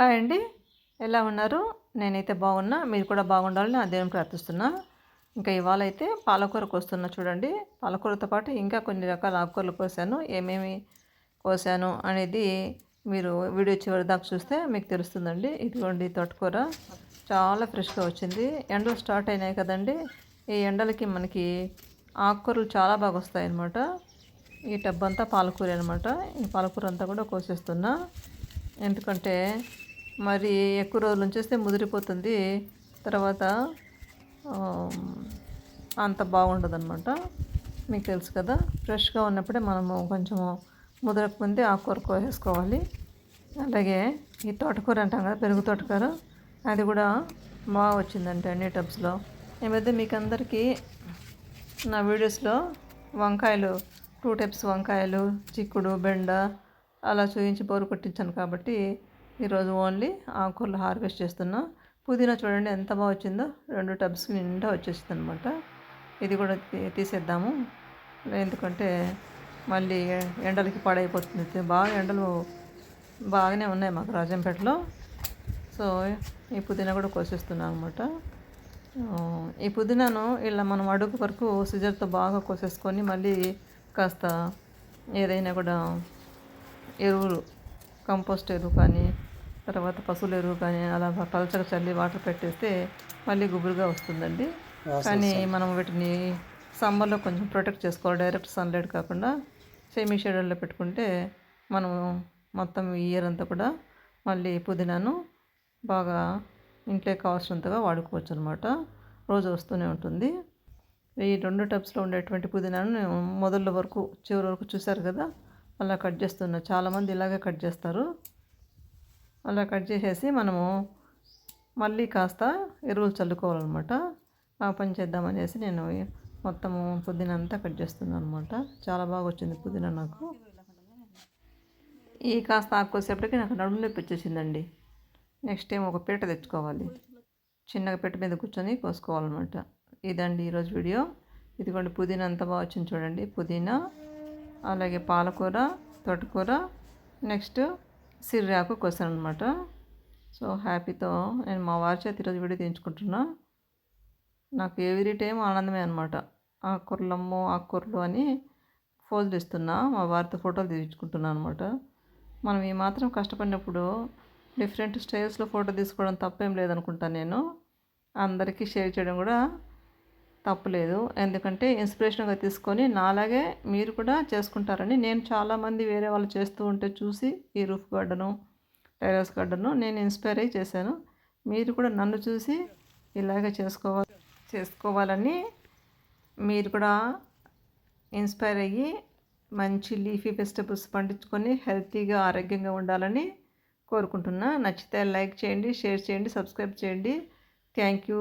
Hi అండి. ఎలా ఉన్నారు? నేనైతే బాగున్నా. మీరు కూడా బాగుండాలని నా దేవుని ప్రార్థిస్తున్నా. ఇంకా ఇవాళ అయితే పాలకూర కోస్తున్నా చూడండి. పాలకూరతో పాటు ఇంకా కొన్ని రకాల ఆకుకూరలు కోసాను. ఏమేమి కోసాను అనేది మీరు వీడియో చివరి దాకా చూస్తే మీకు తెలుస్తుందండి. ఇదిగోండి తోటకూర. చాలా ఫ్రెష్గా వచ్చింది. ఎండలు స్టార్ట్ అయినాయి కదండి. ఈ ఎండలకి మనకి ఆకుకూరలు చాలా బాగా వస్తాయి అన్నమాట ఈ టబ్ అంతా పాలకూర అనమాట ఈ పాలకూర అంతా కూడా కోసేస్తున్నా. ఎందుకంటే మరి ఎక్కువ రోజులు ఉంచేస్తే ముదిరిపోతుంది. తర్వాత అంత బాగుండదు అనమాట మీకు తెలుసు కదా ఫ్రెష్గా ఉన్నప్పుడే మనము కొంచెము ముదరకముందే ఆకుకూర కోసేసుకోవాలి. అలాగే ఈ తోటకూర అంటాం కదా పెరుగు తోటకూర అది కూడా బాగా వచ్చిందంటే అన్ని టబ్స్లో. ఈ మధ్య మీకు అందరికీ నా వీడియోస్లో వంకాయలు టూ టైప్స్ వంకాయలు చిక్కుడు బెండ అలా చూపించి బోరు కొట్టించాను కాబట్టి ఈరోజు ఓన్లీ ఆకుకూరలు హార్వెస్ట్ చేస్తున్నా. పుదీనా చూడండి ఎంత బాగా వచ్చిందో. రెండు టబ్స్ నిండా వచ్చేసింది అనమాట ఇది కూడా తీ- తీసేద్దాము. ఎందుకంటే మళ్ళీ ఎండలకి పాడైపోతుంది. బాగా ఎండలు బాగానే ఉన్నాయి మాకు రాజంపేటలో. సో ఈ పుదీనా కూడా కోసేస్తున్నాను అనమాట. ఈ పుదీనాను ఇలా మనం అడుగు వరకు సిజర్తో బాగా కోసేసుకొని మళ్ళీ కాస్త ఏదైనా కూడా ఎరువులు కంపోస్ట్ ఎరువు కానీ తర్వాత పశువుల ఎరువు కానీ అలా పలచగా చల్లి వాటర్ పెట్టేస్తే మళ్ళీ గుబురుగా వస్తుందండి. కానీ మనం వీటిని సమ్మర్లో కొంచెం ప్రొటెక్ట్ చేసుకోవాలి. డైరెక్ట్ సన్లైట్ కాకుండా సెమీ షెడ్యూల్లో పెట్టుకుంటే మనం మొత్తం ఇయర్ అంతా కూడా మళ్ళీ పుదీనాను బాగా ఇంట్లో కావాల్సినంతగా వాడుకోవచ్చు అనమాట రోజు వస్తూనే ఉంటుంది. ఈ రెండు టబ్స్లో ఉండేటువంటి పుదీనాను నేను మొదళ్ళ వరకు చివరి వరకు చూశారు కదా? అలా కట్ చేస్తున్నా. చాలామంది ఇలాగే కట్ చేస్తారు. అలా కట్ చేసేసి మనము మళ్ళీ కాస్త ఎరువులు చల్లుకోవాలన్నమాట. ఆ పని చేద్దామనేసి నేను మొత్తము పుదీనా అంతా కట్ చేస్తున్నాను అనమాట చాలా బాగా వచ్చింది పుదీనా నాకు. ఈ కాస్త ఆకుసేపటికి కోసేపటికి నాకు నడుము నొప్పి వచ్చేసిందండి. నెక్స్ట్ ఏం ఒక పీట తెచ్చుకోవాలి. చిన్నగా పీట మీద కూర్చొని కోసుకోవాలన్నమాట. ఇదండి ఈరోజు వీడియో. ఇదిగోండి పుదీనా అంత బాగా వచ్చింది చూడండి. పుదీనా అలాగే పాలకూర తోటకూర నెక్స్ట్ సిర్రాకు కోసాను అనమాట సో హ్యాపీతో నేను మా వారి చేతి ఈరోజు వీడియో తీయించుకుంటున్నా. నాకు ఎవ్రీ టైం ఆనందమే అనమాట ఆకుకూరలు ఆ ఆకుకూరలు అని ఫోజులు ఇస్తున్నా మా వారితో ఫోటోలు తీయించుకుంటున్నాను అనమాట మనం ఈ మాత్రం కష్టపడినప్పుడు డిఫరెంట్ స్టైల్స్లో ఫోటో తీసుకోవడం తప్పేం లేదనుకుంటాను నేను. అందరికీ షేర్ చేయడం కూడా తప్పులేదు. ఎందుకంటే ఇన్స్పిరేషన్గా తీసుకొని నాలాగే మీరు కూడా చేసుకుంటారని నేను చాలామంది వేరే వాళ్ళు చేస్తూ ఉంటే చూసి ఈ రూఫ్ గార్డెను టెరస్ గార్డెను నేను ఇన్స్పైర్ అయ్యి చేశాను. మీరు కూడా నన్ను చూసి ఇలాగే చేసుకోవాలి చేసుకోవాలని మీరు కూడా ఇన్స్పైర్ అయ్యి మంచి లీఫీ వెజిటబుల్స్ పండించుకొని హెల్తీగా ఆరోగ్యంగా ఉండాలని కోరుకుంటున్నా. నచ్చితే లైక్ చేయండి షేర్ చేయండి సబ్స్క్రైబ్ చేయండి. Thank you.